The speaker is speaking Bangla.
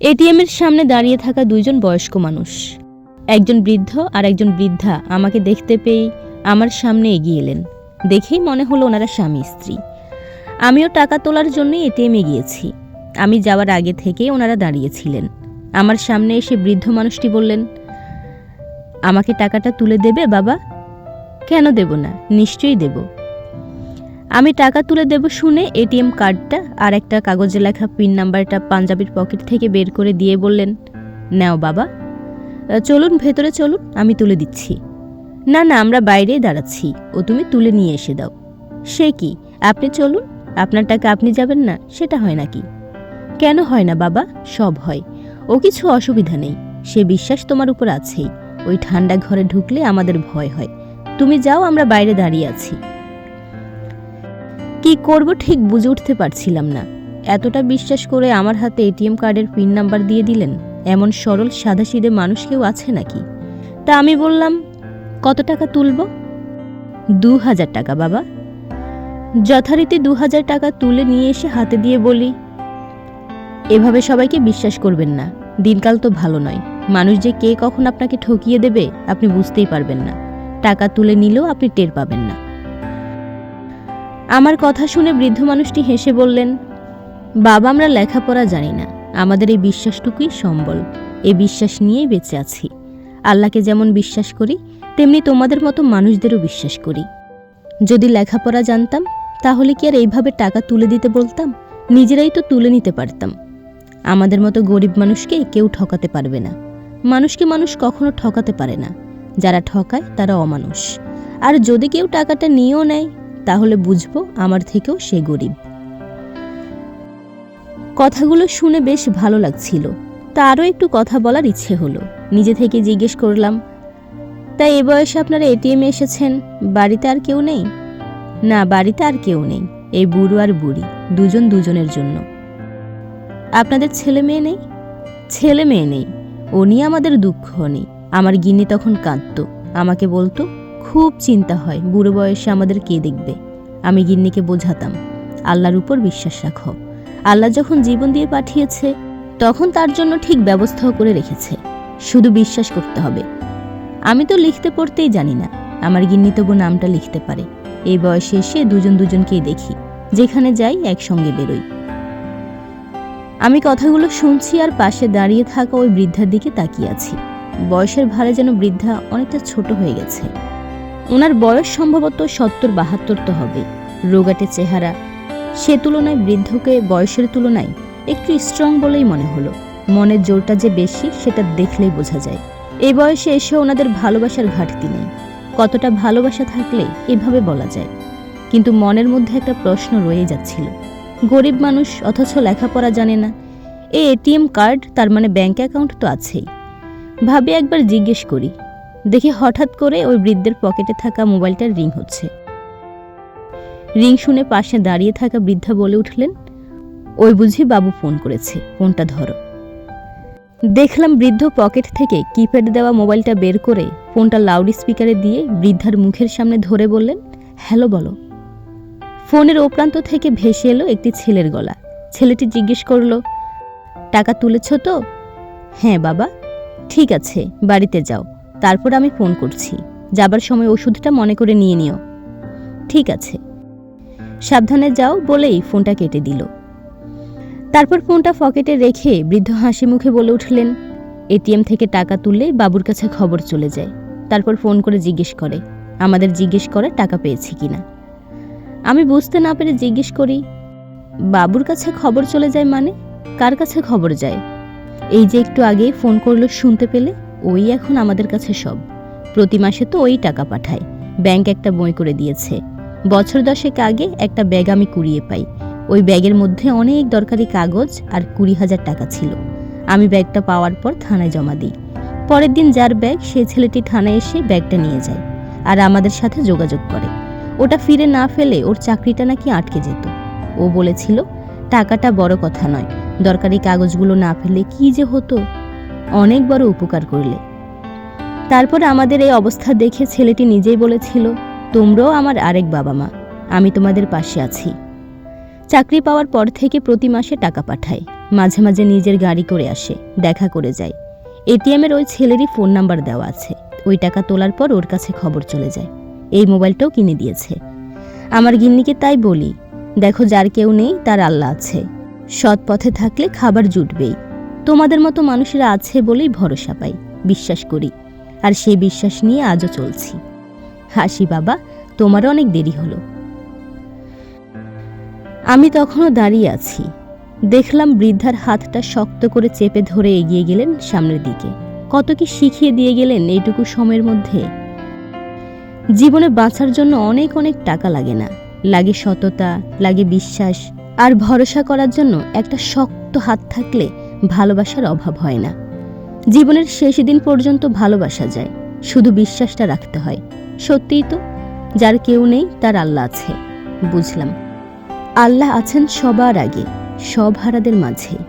এটিএমের সামনে দাঁড়িয়ে থাকা দুইজন বয়স্ক মানুষ। একজন বৃদ্ধ আর একজন বৃদ্ধা আমাকে দেখতে পেয়ে আমার সামনে এগিয়ে এলেন। দেখেই মনে হলো ওনারা স্বামী, স্ত্রী। আমিও টাকা তোলার জন্যই এটিএমে গিয়েছি। আমি যাওয়ার আগে থেকেই ওনারা দাঁড়িয়েছিলেন। আমার সামনে এসে বৃদ্ধ মানুষটি বললেন, আমাকে টাকাটা তুলে দেবে বাবা? কেন দেব না? নিশ্চয়ই দেব। আমি টাকা তুলে দেব শুনে এটিএম কার্ডটা আর একটা কাগজে লেখা পিন নাম্বারটা পাঞ্জাবির পকেট থেকে বের করে দিয়ে বললেন, নাও বাবা। চলুন ভেতরে চলুন, আমি তুলে দিচ্ছি। না না, আমরা বাইরেই দাঁড়াচ্ছি, ও তুমি তুলে নিয়ে এসে দাও। সে কি? আপনি চলুন, আপনার টাকা আপনি যাবেন না, সেটা হয় নাকি? কেন হয় না বাবা, সব হয়। ও কিছু অসুবিধা নেই, সে বিশ্বাস তোমার উপর আছেই। ওই ঠান্ডা ঘরে ঢুকলে আমাদের ভয় হয়। তুমি যাও, আমরা বাইরে দাঁড়িয়ে আছি। কি করব ঠিক বুঝে উঠতে পারছিলাম না। এতটা বিশ্বাস করে আমার হাতে এটিএম কার্ডের পিন নাম্বার দিয়ে দিলেন। এমন সরল সাদাসিদে মানুষ কেউ আছে নাকি? তা আমি বললাম, কত টাকা তুলব? দু হাজার টাকা, বাবা। যথারীতি দু হাজার টাকা তুলে নিয়ে এসে হাতে দিয়ে বলি, এভাবে সবাইকে বিশ্বাস করবেন না। দিনকাল তো ভালো নয়। মানুষ যে কে কখন আপনাকে ঠকিয়ে দেবে, আপনি বুঝতেই পারবেন না। টাকা তুলে নিলেও আপনি টের পাবেন না। আমার কথা শুনে বৃদ্ধ মানুষটি হেসে বললেন, বাবা, আমরা লেখাপড়া জানি না। আমাদের এই বিশ্বাসটুকুই সম্বল। এই বিশ্বাস নিয়েই বেঁচে আছি। আল্লাহকে যেমন বিশ্বাস করি, তেমনি তোমাদের মতো মানুষদেরও বিশ্বাস করি। যদি লেখাপড়া জানতাম, তাহলে কি আর এইভাবে টাকা তুলে দিতে বলতাম? নিজেরাই তো তুলে নিতে পারতাম। আমাদের মতো গরিব মানুষকে কেউ ঠকাতে পারবে না। মানুষকে মানুষ কখনো ঠকাতে পারে না। যারা ঠকায়, তারা অমানুষ। আর যদি কেউ টাকাটা নিয়েও নেয় তাহলে বুঝব আমার থেকেও সে গরিব। কথাগুলো শুনে বেশ ভালো লাগছিল। তা আরও একটু কথা বলার ইচ্ছে হলো। নিজে থেকে জিজ্ঞেস করলাম, তাই এ বয়সে আপনারা এটিএমে এসেছেন? বাড়িতে আর কেউ নেই? না, বাড়িতে আর কেউ নেই। এই বুড়ো আর বুড়ি, দুজন দুজনের জন্য। আপনাদের ছেলে মেয়ে নেই? ছেলে মেয়ে নেই। ও নিয়ে আমাদের দুঃখ নেই। আমার গিন্নি তখন কাঁদতো। আমাকে বলতো খুব চিন্তা হয়, বুড়ো বয়সে আমাদের কে দেখবে? আমি গিন্নিকে বোঝাতাম, আল্লাহর উপর বিশ্বাস রাখো। আল্লাহ যখন জীবন দিয়ে পাঠিয়েছে, তখন তার জন্য ঠিক ব্যবস্থাও করে রেখেছে, শুধু বিশ্বাস করতে হবে। আমি তো লিখতে পড়তেই জানি না, আমার গিন্নি তবু নামটা লিখতে পারে। এই বয়সে এসে দুজন দুজনকেই দেখি, যেখানে যাই একসঙ্গে বেরোই। আমি কথাগুলো শুনছি আর পাশে দাঁড়িয়ে থাকা ওই বৃদ্ধার দিকে তাকিয়ে আছি। বয়সের ভারে যেন বৃদ্ধা অনেকটা ছোট হয়ে গেছে। ওনার বয়স সম্ভবত সত্তর বাহাত্তর তো হবে। রোগাটে চেহারা, সে তুলনায় বৃদ্ধকে বয়সের তুলনায় একটু স্ট্রং বলেই মনে হলো। মনের জোরটা যে বেশি, সেটা দেখলেই বোঝা যায়। এই বয়সে এসে ওনাদের ভালোবাসার ঘাটতি নেই। কতটা ভালোবাসা থাকলে এভাবে বলা যায়। কিন্তু মনের মধ্যে একটা প্রশ্ন রয়ে যাচ্ছিল। গরিব মানুষ অথচ লেখাপড়া জানে না। এই এটিএম কার্ড, তার মানে ব্যাংক অ্যাকাউন্ট তো আছেই। ভাবে একবার জিজ্ঞেস করি দেখি হঠাৎ করে ওই বৃদ্ধের পকেটে থাকা মোবাইলটার রিং হচ্ছে। রিং শুনে পাশে দাঁড়িয়ে থাকা বৃদ্ধা বলে উঠলেন, ওই বুঝি বাবু ফোন করেছে, ফোনটা ধরো। দেখলাম বৃদ্ধ পকেট থেকে কিপ্যাড দেওয়া মোবাইলটা বের করে ফোনটা লাউড স্পিকারে দিয়ে বৃদ্ধার মুখের সামনে ধরে বললেন, হ্যালো, বলো। ফোনের ওপ্রান্ত থেকে ভেসে এলো একটি ছেলের গলা। ছেলেটি জিজ্ঞেস করল, টাকা তুলেছ তো? হ্যাঁ বাবা। ঠিক আছে, বাড়িতে যাও। তারপর আমি ফোন করছি। যাবার সময় ওষুধটা মনে করে নিয়ে নিও। ঠিক আছে। সাবধানে যাও বলেই ফোনটা কেটে দিল। তারপর ফোনটা পকেটে রেখে বৃদ্ধ হাসি মুখে বলে উঠলেন এটিএম থেকে টাকা তুললে বাবুর কাছে খবর চলে যায়। তারপর ফোন করে জিজ্ঞেস করে, আমাদের জিজ্ঞেস করে টাকা পেয়েছি কিনা আমি বুঝতে না পেরে জিজ্ঞেস করি, বাবুর কাছে খবর চলে যায় মানে? কার কাছে খবর যায়? এই যে একটু আগে ফোন করল শুনতে পেলে ওই এখন আমাদের কাছে সব। প্রতি মাসে তো ওই টাকা পাঠায়। ব্যাংক একটা বই করে দিয়েছে। বছর দশেক আগে একটা ব্যাগ আমি কুড়িয়ে পাই। ওই ব্যাগের মধ্যে অনেক দরকারি কাগজ আর কুড়ি হাজার টাকা ছিল। আমি ব্যাগটা পাওয়ার পর থানায় জমা দিই। পরের দিন যার ব্যাগ, সেই ছেলেটি থানায় এসে ব্যাগটা নিয়ে যায় আর আমাদের সাথে যোগাযোগ করে। ওটা ফিরে না ফেলে ওর চাকরিটা নাকি আটকে যেত। ও বলেছিল, টাকাটা বড় কথা নয়। দরকারি কাগজগুলো না ফেলে কি যে হতো? অনেক বড় উপকার করলে। তারপর আমাদের এই অবস্থা দেখে ছেলেটি নিজেই বলেছিল, তোমরাও আমার আরেক বাবা মা, আমি তোমাদের পাশে আছি। চাকরি পাওয়ার পর থেকে প্রতি মাসে টাকা পাঠায়, মাঝে মাঝে নিজের গাড়ি করে আসে, দেখা করে যায়। এটিএমের ওই ছেলেরই ফোন নাম্বার দেওয়া আছে, ওই টাকা তোলার পর ওর কাছে খবর চলে যায়, এই মোবাইলটাও কিনে দিয়েছে। আমার গিন্নিকে তাই বলি, দেখো যার কেউ নেই, তার আল্লাহ আছে। সৎ পথে থাকলে খাবার জুটবেই। তোমাদের মতো মানুষেরা আছে বলেই ভরসা পাই, বিশ্বাস করি। আর সেই বিশ্বাস নিয়ে আজও চলছি। হাসি বাবা, তোমারও অনেক দেরি হলো। আমি তখনও দাঁড়িয়ে আছি। দেখলাম বৃদ্ধার হাতটা শক্ত করে চেপে ধরে এগিয়ে গেলেন সামনের দিকে। কত কি শিখিয়ে দিয়ে গেলেন এইটুকু সময়ের মধ্যে। জীবনে বাঁচার জন্য অনেক অনেক টাকা লাগে না। লাগে সততা, লাগে বিশ্বাস। আর ভরসা করার জন্য একটা শক্ত হাত থাকলে ভালোবাসার অভাব হয় না। জীবনের শেষ দিন পর্যন্ত ভালোবাসা যায়, শুধু বিশ্বাসটা রাখতে হয়। সত্যিই তো, যার কেউ নেই, তার আল্লাহ আছে, বুঝলাম। আল্লাহ আছেন সবার আগে, সব হারাদের মাঝে।